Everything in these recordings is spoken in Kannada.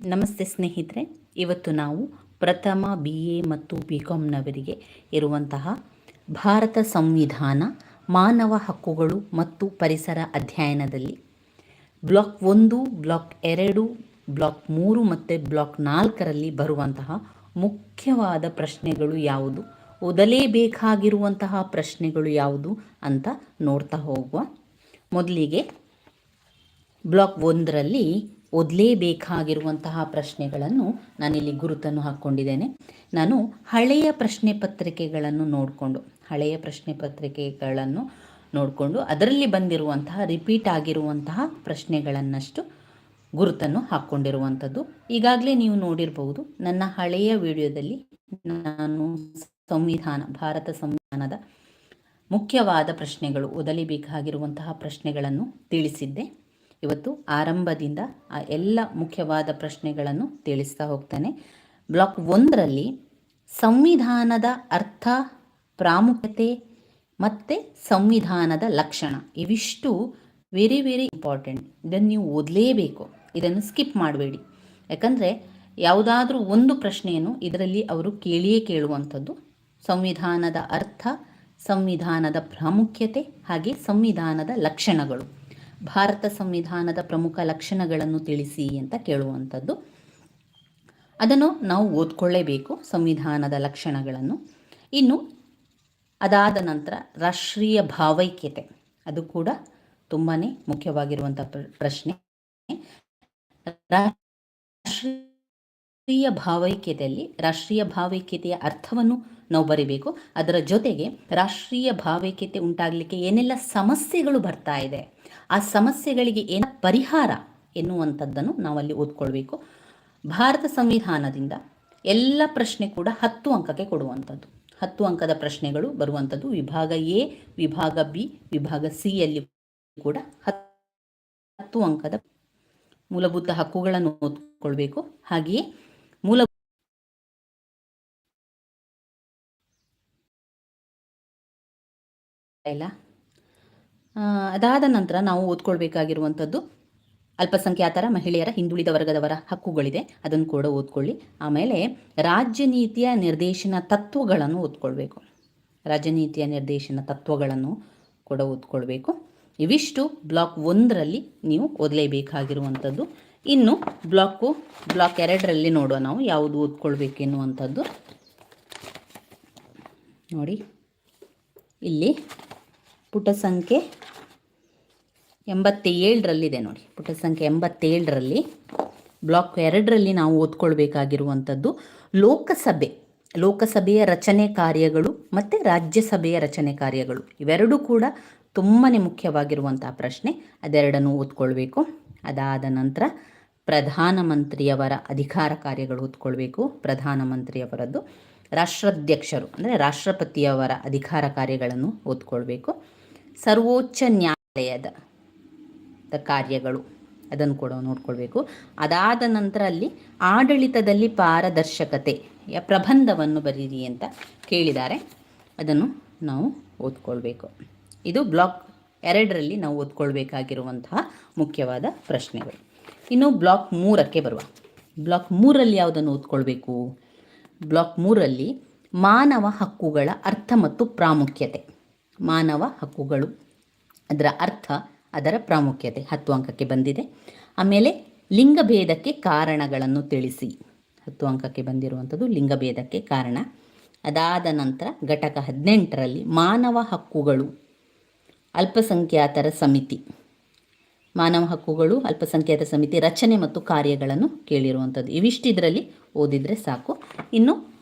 ನಮಸ್ತೆ ಸ್ನೇಹಿತರೆ, ಇವತ್ತು ನಾವು ಪ್ರಥಮ ಬಿ ಎ ಮತ್ತು ಬಿ ಕಾಮ್ನವರಿಗೆ ಇರುವಂತಹ ಭಾರತ ಸಂವಿಧಾನ, ಮಾನವ ಹಕ್ಕುಗಳು ಮತ್ತು ಪರಿಸರ ಅಧ್ಯಯನದಲ್ಲಿ ಬ್ಲಾಕ್ ಒಂದು, ಬ್ಲಾಕ್ ಎರಡು, ಬ್ಲಾಕ್ ಮೂರು ಮತ್ತು ಬ್ಲಾಕ್ ನಾಲ್ಕರಲ್ಲಿ ಬರುವಂತಹ ಮುಖ್ಯವಾದ ಪ್ರಶ್ನೆಗಳು ಯಾವುದು, ಓದಲೇಬೇಕಾಗಿರುವಂತಹ ಪ್ರಶ್ನೆಗಳು ಯಾವುದು ಅಂತ ನೋಡ್ತಾ ಹೋಗುವ. ಮೊದಲಿಗೆ ಬ್ಲಾಕ್ ಒಂದರಲ್ಲಿ ಓದಲೇಬೇಕಾಗಿರುವಂತಹ ಪ್ರಶ್ನೆಗಳನ್ನು ನಾನಿಲ್ಲಿ ಗುರುತನ್ನು ಹಾಕ್ಕೊಂಡಿದ್ದೇನೆ. ನಾನು ಹಳೆಯ ಪ್ರಶ್ನೆ ಪತ್ರಿಕೆಗಳನ್ನು ನೋಡಿಕೊಂಡು, ಹಳೆಯ ಪ್ರಶ್ನೆ ಪತ್ರಿಕೆಗಳನ್ನು ನೋಡಿಕೊಂಡು ಅದರಲ್ಲಿ ಬಂದಿರುವಂತಹ, ರಿಪೀಟ್ ಆಗಿರುವಂತಹ ಪ್ರಶ್ನೆಗಳನ್ನಷ್ಟು ಗುರುತನ್ನು ಹಾಕ್ಕೊಂಡಿರುವಂಥದ್ದು. ಈಗಾಗಲೇ ನೀವು ನೋಡಿರಬಹುದು, ನನ್ನ ಹಳೆಯ ವಿಡಿಯೋದಲ್ಲಿ ನಾನು ಸಂವಿಧಾನ, ಭಾರತ ಸಂವಿಧಾನದ ಮುಖ್ಯವಾದ ಪ್ರಶ್ನೆಗಳು, ಓದಲೇಬೇಕಾಗಿರುವಂತಹ ಪ್ರಶ್ನೆಗಳನ್ನು ತಿಳಿಸಿದ್ದೆ. ಇವತ್ತು ಆರಂಭದಿಂದ ಆ ಎಲ್ಲ ಮುಖ್ಯವಾದ ಪ್ರಶ್ನೆಗಳನ್ನು ತಿಳಿಸ್ತಾ ಹೋಗ್ತಾನೆ. ಬ್ಲಾಕ್ ಒಂದರಲ್ಲಿ ಸಂವಿಧಾನದ ಅರ್ಥ, ಪ್ರಾಮುಖ್ಯತೆ ಮತ್ತು ಸಂವಿಧಾನದ ಲಕ್ಷಣ ಇವಿಷ್ಟು ವೆರಿ ವೆರಿ ಇಂಪಾರ್ಟೆಂಟ್ ಇದನ್ನು ನೀವು ಓದಲೇಬೇಕು. ಇದನ್ನು ಸ್ಕಿಪ್ ಮಾಡಬೇಡಿ. ಯಾಕಂದರೆ ಯಾವುದಾದ್ರೂ ಒಂದು ಪ್ರಶ್ನೆಯನ್ನು ಇದರಲ್ಲಿ ಅವರು ಕೇಳಿಯೇ ಕೇಳುವಂಥದ್ದು. ಸಂವಿಧಾನದ ಅರ್ಥ, ಸಂವಿಧಾನದ ಪ್ರಾಮುಖ್ಯತೆ ಹಾಗೆ ಸಂವಿಧಾನದ ಲಕ್ಷಣಗಳು. ಭಾರತ ಸಂವಿಧಾನದ ಪ್ರಮುಖ ಲಕ್ಷಣಗಳನ್ನು ತಿಳಿಸಿ ಅಂತ ಕೇಳುವಂಥದ್ದು. ಅದನ್ನು ನಾವು ಓದ್ಕೊಳ್ಳೇಬೇಕು ಸಂವಿಧಾನದ ಲಕ್ಷಣಗಳನ್ನು. ಇನ್ನು ಅದಾದ ನಂತರ ರಾಷ್ಟ್ರೀಯ ಭಾವೈಕ್ಯತೆ, ಅದು ಕೂಡ ತುಂಬಾ ಮುಖ್ಯವಾಗಿರುವಂಥ ಪ್ರಶ್ನೆ. ರಾಷ್ಟ್ರೀಯ ಭಾವೈಕ್ಯತೆಯಲ್ಲಿ ರಾಷ್ಟ್ರೀಯ ಭಾವೈಕ್ಯತೆಯ ಅರ್ಥವನ್ನು ನಾವು ಬರಿಬೇಕು. ಅದರ ಜೊತೆಗೆ ರಾಷ್ಟ್ರೀಯ ಭಾವೈಕ್ಯತೆ ಉಂಟಾಗಲಿಕ್ಕೆ ಏನೆಲ್ಲ ಸಮಸ್ಯೆಗಳು ಬರ್ತಾ ಇದೆ ಆ ಸಮಸ್ಯೆಗಳಿಗೆ ಏನ ಪರಿಹಾರ ಎನ್ನುವಂಥದ್ದನ್ನು ನಾವಲ್ಲಿ ಓದ್ಕೊಳ್ಬೇಕು. ಭಾರತ ಸಂವಿಧಾನದಿಂದ ಎಲ್ಲ ಪ್ರಶ್ನೆ ಕೂಡ ಹತ್ತು ಅಂಕಕ್ಕೆ ಕೊಡುವಂಥದ್ದು. ಹತ್ತು ಅಂಕದ ಪ್ರಶ್ನೆಗಳು ಬರುವಂಥದ್ದು. ವಿಭಾಗ ಎ, ವಿಭಾಗ ಬಿ, ವಿಭಾಗ ಸಿಯಲ್ಲಿ ಕೂಡ ಹತ್ತು ಅಂಕದ ಮೂಲಭೂತ ಹಕ್ಕುಗಳನ್ನು ಓದ್ಕೊಳ್ಬೇಕು. ಹಾಗೆಯೇ ಮೂಲ ಇಲ್ಲ. ಅದಾದ ನಂತರ ನಾವು ಓದ್ಕೊಳ್ಬೇಕಾಗಿರುವಂಥದ್ದು ಅಲ್ಪಸಂಖ್ಯಾತರ, ಮಹಿಳೆಯರ, ಹಿಂದುಳಿದ ವರ್ಗದವರ ಹಕ್ಕುಗಳಿದೆ. ಅದನ್ನು ಕೂಡ ಓದ್ಕೊಳ್ಳಿ. ಆಮೇಲೆ ರಾಜ್ಯ ನೀತಿಯ ನಿರ್ದೇಶನ ತತ್ವಗಳನ್ನು ಓದ್ಕೊಳ್ಬೇಕು. ರಾಜ್ಯ ನೀತಿಯ ನಿರ್ದೇಶನ ತತ್ವಗಳನ್ನು ಕೂಡ ಓದ್ಕೊಳ್ಬೇಕು. ಇವಿಷ್ಟು ಬ್ಲಾಕ್ ಒಂದರಲ್ಲಿ ನೀವು ಓದಲೇಬೇಕಾಗಿರುವಂಥದ್ದು. ಇನ್ನು ಬ್ಲಾಕು, ಬ್ಲಾಕ್ ಎರಡರಲ್ಲಿ ನೋಡುವ ನಾವು ಯಾವುದು ಓದ್ಕೊಳ್ಬೇಕೆನ್ನುವಂಥದ್ದು. ನೋಡಿ, ಇಲ್ಲಿ ಪುಟ ಸಂಖ್ಯೆ ಎಂಬತ್ತೇಳರಲ್ಲಿದೆ ನೋಡಿ. ಪುಟ ಸಂಖ್ಯೆ ಎಂಬತ್ತೇಳರಲ್ಲಿ, ಬ್ಲಾಕ್ ಎರಡರಲ್ಲಿ ನಾವು ಓದ್ಕೊಳ್ಬೇಕಾಗಿರುವಂಥದ್ದು ಲೋಕಸಭೆ. ಲೋಕಸಭೆಯ ರಚನೆ ಕಾರ್ಯಗಳು ಮತ್ತು ರಾಜ್ಯಸಭೆಯ ರಚನೆ ಕಾರ್ಯಗಳು. ಇವೆರಡೂ ಕೂಡ ತುಂಬಾ ಮುಖ್ಯವಾಗಿರುವಂಥ ಪ್ರಶ್ನೆ. ಅದೆರಡನ್ನು ಓದ್ಕೊಳ್ಬೇಕು. ಅದಾದ ನಂತರ ಪ್ರಧಾನಮಂತ್ರಿಯವರ ಅಧಿಕಾರ ಕಾರ್ಯಗಳು ಓದ್ಕೊಳ್ಬೇಕು. ಪ್ರಧಾನಮಂತ್ರಿಯವರದ್ದು ರಾಷ್ಟ್ರಾಧ್ಯಕ್ಷರು, ಅಂದರೆ ರಾಷ್ಟ್ರಪತಿಯವರ ಅಧಿಕಾರ ಕಾರ್ಯಗಳನ್ನು ಓದ್ಕೊಳ್ಬೇಕು. ಸರ್ವೋಚ್ಚ ನ್ಯಾಯಾಲಯದ ಕಾರ್ಯಗಳು. ಅದನ್ನು ಕೂಡ ನೋಡ್ಕೊಳ್ಬೇಕು. ಅದಾದ ನಂತರ ಅಲ್ಲಿ ಆಡಳಿತದಲ್ಲಿ ಪಾರದರ್ಶಕತೆಯ ಪ್ರಬಂಧವನ್ನು ಬರೀರಿ ಅಂತ ಕೇಳಿದ್ದಾರೆ. ಅದನ್ನು ನಾವು ಓದ್ಕೊಳ್ಬೇಕು. ಇದು ಬ್ಲಾಕ್ ಎರಡರಲ್ಲಿ ನಾವು ಓದ್ಕೊಳ್ಬೇಕಾಗಿರುವಂತಹ ಮುಖ್ಯವಾದ ಪ್ರಶ್ನೆಗಳು. ಇನ್ನು ಬ್ಲಾಕ್ ಮೂರಕ್ಕೆ ಬರುವ. ಬ್ಲಾಕ್ ಮೂರಲ್ಲಿ ಯಾವುದನ್ನು ಓದ್ಕೊಳ್ಬೇಕು? ಬ್ಲಾಕ್ ಮೂರಲ್ಲಿ ಮಾನವ ಹಕ್ಕುಗಳ ಅರ್ಥ ಮತ್ತು ಪ್ರಾಮುಖ್ಯತೆ. ಮಾನವ ಹಕ್ಕುಗಳು, ಅದರ ಅರ್ಥ, ಅದರ ಪ್ರಾಮುಖ್ಯತೆ ಹತ್ತು ಅಂಕಕ್ಕೆ ಬಂದಿದೆ. ಆಮೇಲೆ ಲಿಂಗಭೇದಕ್ಕೆ ಕಾರಣಗಳನ್ನು ತಿಳಿಸಿ. ಹತ್ತು ಅಂಕಕ್ಕೆ ಬಂದಿರುವಂಥದ್ದು ಲಿಂಗಭೇದಕ್ಕೆ ಕಾರಣ. ಅದಾದ ನಂತರ ಘಟಕ ಹದಿನೆಂಟರಲ್ಲಿ ಮಾನವ ಹಕ್ಕುಗಳು, ಅಲ್ಪಸಂಖ್ಯಾತರ ಸಮಿತಿ. ಮಾನವ ಹಕ್ಕುಗಳು ಅಲ್ಪಸಂಖ್ಯಾತ ಸಮಿತಿ ರಚನೆ ಮತ್ತು ಕಾರ್ಯಗಳನ್ನು ಕೇಳಿರುವಂಥದ್ದು. ಇವಿಷ್ಟಿದ್ರಲ್ಲಿ ಓದಿದರೆ ಸಾಕು. ಇನ್ನು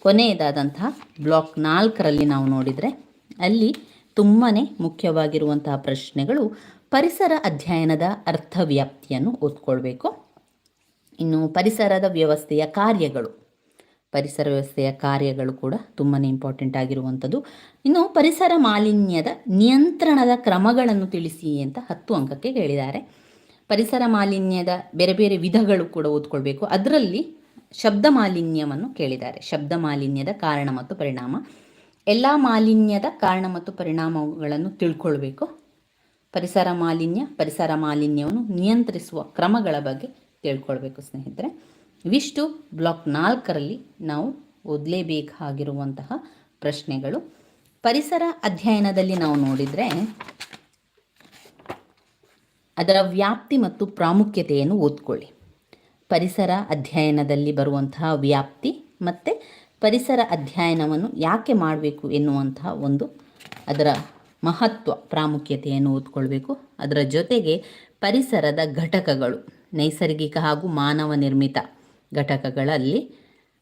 ಕೊನೆಯದಾದಂತಹ ಬ್ಲಾಕ್ ನಾಲ್ಕರಲ್ಲಿ ನಾವು ನೋಡಿದರೆ ಅಲ್ಲಿ ತುಂಬಾ ಮುಖ್ಯವಾಗಿರುವಂತಹ ಪ್ರಶ್ನೆಗಳು ಪರಿಸರ ಅಧ್ಯಯನದ ಅರ್ಥವ್ಯಾಪ್ತಿಯನ್ನು ಓದ್ಕೊಳ್ಬೇಕು. ಇನ್ನು ಪರಿಸರದ ವ್ಯವಸ್ಥೆಯ ಕಾರ್ಯಗಳು, ಪರಿಸರ ವ್ಯವಸ್ಥೆಯ ಕಾರ್ಯಗಳು ಕೂಡ ತುಂಬಾ ಇಂಪಾರ್ಟೆಂಟ್ ಆಗಿರುವಂಥದ್ದು. ಇನ್ನು ಪರಿಸರ ಮಾಲಿನ್ಯದ ನಿಯಂತ್ರಣದ ಕ್ರಮಗಳನ್ನು ತಿಳಿಸಿ ಅಂತ ಹತ್ತು ಅಂಕಕ್ಕೆ ಹೇಳಿದ್ದಾರೆ. ಪರಿಸರ ಮಾಲಿನ್ಯದ ಬೇರೆ ಬೇರೆ ವಿಧಗಳು ಕೂಡ ಓದ್ಕೊಳ್ಬೇಕು. ಅದರಲ್ಲಿ ಶಬ್ದ ಮಾಲಿನ್ಯವನ್ನು ಕೇಳಿದ್ದಾರೆ. ಶಬ್ದ ಮಾಲಿನ್ಯದ ಕಾರಣ ಮತ್ತು ಪರಿಣಾಮ. ಎಲ್ಲ ಮಾಲಿನ್ಯದ ಕಾರಣ ಮತ್ತು ಪರಿಣಾಮಗಳನ್ನು ತಿಳ್ಕೊಳ್ಬೇಕು. ಪರಿಸರ ಮಾಲಿನ್ಯ, ಪರಿಸರ ಮಾಲಿನ್ಯವನ್ನು ನಿಯಂತ್ರಿಸುವ ಕ್ರಮಗಳ ಬಗ್ಗೆ ತಿಳ್ಕೊಳ್ಬೇಕು ಸ್ನೇಹಿತರೆ. ಇವಿಷ್ಟು ಬ್ಲಾಕ್ ನಾಲ್ಕರಲ್ಲಿ ನಾವು ಓದಲೇಬೇಕಾಗಿರುವಂತಹ ಪ್ರಶ್ನೆಗಳು. ಪರಿಸರ ಅಧ್ಯಯನದಲ್ಲಿ ನಾವು ನೋಡಿದರೆ ಅದರ ವ್ಯಾಪ್ತಿ ಮತ್ತು ಪ್ರಾಮುಖ್ಯತೆಯನ್ನು ಓದ್ಕೊಳ್ಳಿ. ಪರಿಸರ ಅಧ್ಯಯನದಲ್ಲಿ ಬರುವಂತಹ ವ್ಯಾಪ್ತಿ ಮತ್ತು ಪರಿಸರ ಅಧ್ಯಯನವನ್ನು ಯಾಕೆ ಮಾಡಬೇಕು ಎನ್ನುವಂತಹ ಒಂದು ಅದರ ಮಹತ್ವ, ಪ್ರಾಮುಖ್ಯತೆಯನ್ನು ಓದ್ಕೊಳ್ಬೇಕು. ಅದರ ಜೊತೆಗೆ ಪರಿಸರದ ಘಟಕಗಳು, ನೈಸರ್ಗಿಕ ಹಾಗೂ ಮಾನವ ನಿರ್ಮಿತ ಘಟಕಗಳಲ್ಲಿ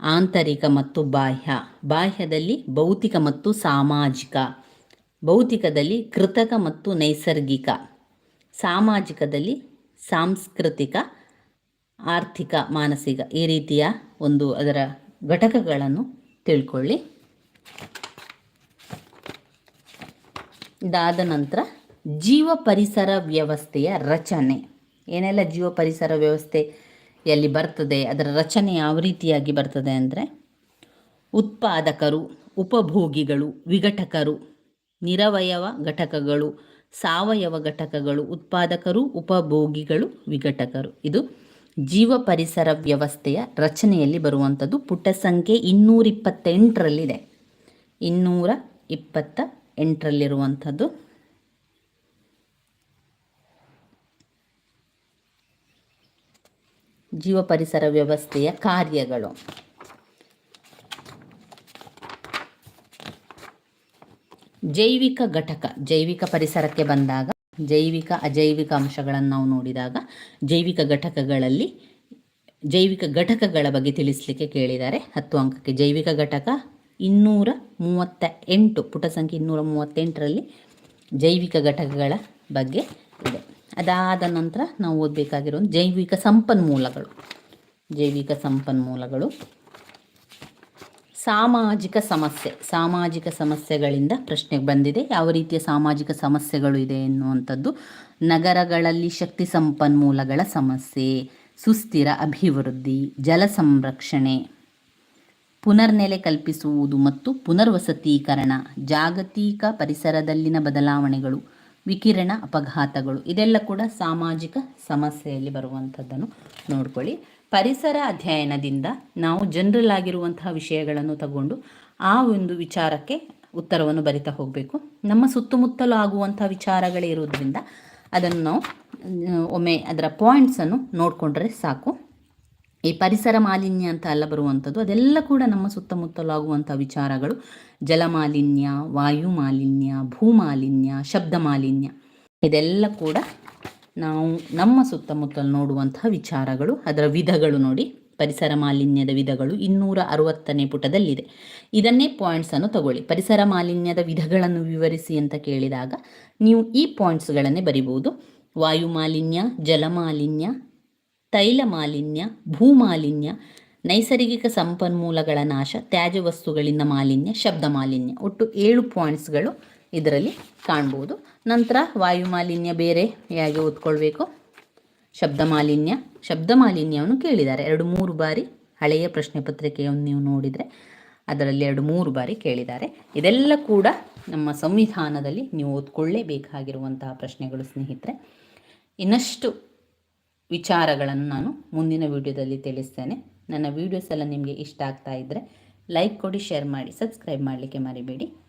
ಆಂತರಿಕ ಮತ್ತು ಬಾಹ್ಯ, ಬಾಹ್ಯದಲ್ಲಿ ಭೌತಿಕ ಮತ್ತು ಸಾಮಾಜಿಕ, ಭೌತಿಕದಲ್ಲಿ ಕೃತಕ ಮತ್ತು ನೈಸರ್ಗಿಕ, ಸಾಮಾಜಿಕದಲ್ಲಿ ಸಾಂಸ್ಕೃತಿಕ, ಆರ್ಥಿಕ, ಮಾನಸಿಕ, ಈ ರೀತಿಯ ಒಂದು ಅದರ ಘಟಕಗಳನ್ನು ತಿಳ್ಕೊಳ್ಳಿ. ಇದಾದ ನಂತರ ಜೀವ ಪರಿಸರ ವ್ಯವಸ್ಥೆಯ ರಚನೆ. ಏನೆಲ್ಲ ಜೀವ ಪರಿಸರ ವ್ಯವಸ್ಥೆಯಲ್ಲಿ ಬರ್ತದೆ, ಅದರ ರಚನೆ ಯಾವ ರೀತಿಯಾಗಿ ಬರ್ತದೆ ಅಂದರೆ ಉತ್ಪಾದಕರು, ಉಪಭೋಗಿಗಳು, ವಿಘಟಕರು, ನಿರವಯವ ಘಟಕಗಳು, ಸಾವಯವ ಘಟಕಗಳು, ಉತ್ಪಾದಕರು, ಉಪಭೋಗಿಗಳು, ವಿಘಟಕರು. ಇದು ಜೀವ ಪರಿಸರ ವ್ಯವಸ್ಥೆಯ ರಚನೆಯಲ್ಲಿ ಬರುವಂಥದ್ದು ಪುಟ ಸಂಖ್ಯೆ ಇನ್ನೂರಿಪ್ಪತ್ತೆಂಟರಲ್ಲಿದೆ. ಇನ್ನೂರ ಇಪ್ಪತ್ತ ಎಂಟರಲ್ಲಿರುವಂಥದ್ದು ಜೀವ ಪರಿಸರ ವ್ಯವಸ್ಥೆಯ ಕಾರ್ಯಗಳು. ಜೈವಿಕ ಘಟಕ, ಜೈವಿಕ ಪರಿಸರಕ್ಕೆ ಬಂದಾಗ ಜೈವಿಕ, ಅಜೈವಿಕ ಅಂಶಗಳನ್ನು ನಾವು ನೋಡಿದಾಗ ಜೈವಿಕ ಘಟಕಗಳಲ್ಲಿ, ಜೈವಿಕ ಘಟಕಗಳ ಬಗ್ಗೆ ತಿಳಿಸಲಿಕ್ಕೆ ಕೇಳಿದ್ದಾರೆ. ಹತ್ತು ಅಂಕಕ್ಕೆ ಜೈವಿಕ ಘಟಕ ಇನ್ನೂರ ಮೂವತ್ತ ಎಂಟು ಪುಟ ಸಂಖ್ಯೆ ಇನ್ನೂರ ಮೂವತ್ತೆಂಟರಲ್ಲಿ ಜೈವಿಕ ಘಟಕಗಳ ಬಗ್ಗೆ ಇದೆ. ಅದಾದ ನಂತರ ನಾವು ಓದಬೇಕಾಗಿರೋ ಜೈವಿಕ ಸಂಪನ್ಮೂಲಗಳು. ಜೈವಿಕ ಸಂಪನ್ಮೂಲಗಳು. ಸಾಮಾಜಿಕ ಸಮಸ್ಯೆ, ಸಾಮಾಜಿಕ ಸಮಸ್ಯೆಗಳಿಂದ ಪ್ರಶ್ನೆಗೆ ಬಂದಿದೆ. ಯಾವ ರೀತಿಯ ಸಾಮಾಜಿಕ ಸಮಸ್ಯೆಗಳು ಇದೆ ಎನ್ನುವಂಥದ್ದು ನಗರಗಳಲ್ಲಿ ಶಕ್ತಿ ಸಂಪನ್ಮೂಲಗಳ ಸಮಸ್ಯೆ, ಸುಸ್ಥಿರ ಅಭಿವೃದ್ಧಿ, ಜಲ ಸಂರಕ್ಷಣೆ, ಪುನರ್ನೆಲೆ ಕಲ್ಪಿಸುವುದು ಮತ್ತು ಪುನರ್ವಸತೀಕರಣ, ಜಾಗತಿಕ ಪರಿಸರದಲ್ಲಿನ ಬದಲಾವಣೆಗಳು, ವಿಕಿರಣ ಅಪಘಾತಗಳು, ಇದೆಲ್ಲ ಕೂಡ ಸಾಮಾಜಿಕ ಸಮಸ್ಯೆಯಲ್ಲಿ ಬರುವಂಥದ್ದನ್ನು ನೋಡ್ಕೊಳ್ಳಿ. ಪರಿಸರ ಅಧ್ಯಯನದಿಂದ ನಾವು ಜನರಲ್ ಆಗಿರುವಂತಹ ವಿಷಯಗಳನ್ನು ತಗೊಂಡು ಆ ಒಂದು ವಿಚಾರಕ್ಕೆ ಉತ್ತರವನ್ನು ಬರಿತಾ ಹೋಗಬೇಕು. ನಮ್ಮ ಸುತ್ತಮುತ್ತಲು ಆಗುವಂಥ ವಿಚಾರಗಳೇ ಇರೋದ್ರಿಂದ ಅದನ್ನು ನಾವು ಒಮ್ಮೆ ಅದರ ಪಾಯಿಂಟ್ಸನ್ನು ನೋಡಿಕೊಂಡ್ರೆ ಸಾಕು. ಈ ಪರಿಸರ ಮಾಲಿನ್ಯ ಅಂತ ಅಲ್ಲ ಬರುವಂಥದ್ದು, ಅದೆಲ್ಲ ಕೂಡ ನಮ್ಮ ಸುತ್ತಮುತ್ತಲು ಆಗುವಂಥ ವಿಚಾರಗಳು. ಜಲ ಮಾಲಿನ್ಯ, ವಾಯು ಮಾಲಿನ್ಯ, ಭೂ ಮಾಲಿನ್ಯ, ಶಬ್ದ ಮಾಲಿನ್ಯ, ಇದೆಲ್ಲ ಕೂಡ ನಾವು ನಮ್ಮ ಸುತ್ತಮುತ್ತಲು ನೋಡುವಂತಹ ವಿಚಾರಗಳು, ಅದರ ವಿಧಗಳು ನೋಡಿ. ಪರಿಸರ ಮಾಲಿನ್ಯದ ವಿಧಗಳು ಇನ್ನೂರ ಅರವತ್ತನೇ ಪುಟದಲ್ಲಿದೆ. ಇದನ್ನೇ ಪಾಯಿಂಟ್ಸನ್ನು ತಗೊಳ್ಳಿ. ಪರಿಸರ ಮಾಲಿನ್ಯದ ವಿಧಗಳನ್ನು ವಿವರಿಸಿ ಅಂತ ಕೇಳಿದಾಗ ನೀವು ಈ ಪಾಯಿಂಟ್ಸ್ಗಳನ್ನೇ ಬರಿಬೋದು. ವಾಯು ಮಾಲಿನ್ಯ, ಜಲ ಮಾಲಿನ್ಯ, ತೈಲ ಮಾಲಿನ್ಯ, ಭೂ ಮಾಲಿನ್ಯ, ನೈಸರ್ಗಿಕ ಸಂಪನ್ಮೂಲಗಳ ನಾಶ, ತ್ಯಾಜ್ಯ ವಸ್ತುಗಳಿಂದ ಮಾಲಿನ್ಯ, ಶಬ್ದ ಮಾಲಿನ್ಯ. ಒಟ್ಟು ಏಳು ಪಾಯಿಂಟ್ಸ್ಗಳು ಇದರಲ್ಲಿ ಕಾಣ್ಬೋದು. ನಂತರ ವಾಯು ಮಾಲಿನ್ಯ ಬೇರೆ ಹೇಗೆ ಓದ್ಕೊಳ್ಬೇಕು? ಶಬ್ದ ಮಾಲಿನ್ಯ. ಶಬ್ದ ಮಾಲಿನ್ಯವನ್ನು ಕೇಳಿದ್ದಾರೆ. ಎರಡು ಮೂರು ಬಾರಿ ಹಳೆಯ ಪ್ರಶ್ನೆ ಪತ್ರಿಕೆಯನ್ನು ನೀವು ನೋಡಿದರೆ ಅದರಲ್ಲಿ ಎರಡು ಮೂರು ಬಾರಿ ಕೇಳಿದ್ದಾರೆ. ಇದೆಲ್ಲ ಕೂಡ ನಮ್ಮ ಸಂವಿಧಾನದಲ್ಲಿ ನೀವು ಓದ್ಕೊಳ್ಳೇಬೇಕಾಗಿರುವಂತಹ ಪ್ರಶ್ನೆಗಳು ಸ್ನೇಹಿತರೆ. ಇನ್ನಷ್ಟು ವಿಚಾರಗಳನ್ನು ನಾನು ಮುಂದಿನ ವಿಡಿಯೋದಲ್ಲಿ ತಿಳಿಸ್ತೇನೆ. ನನ್ನ ವಿಡಿಯೋಸ್ ಎಲ್ಲ ನಿಮಗೆ ಇಷ್ಟ ಆಗ್ತಾ ಇದ್ದರೆ ಲೈಕ್ ಕೊಡಿ, ಶೇರ್ ಮಾಡಿ, ಸಬ್ಸ್ಕ್ರೈಬ್ ಮಾಡಲಿಕ್ಕೆ ಮರಿಬೇಡಿ.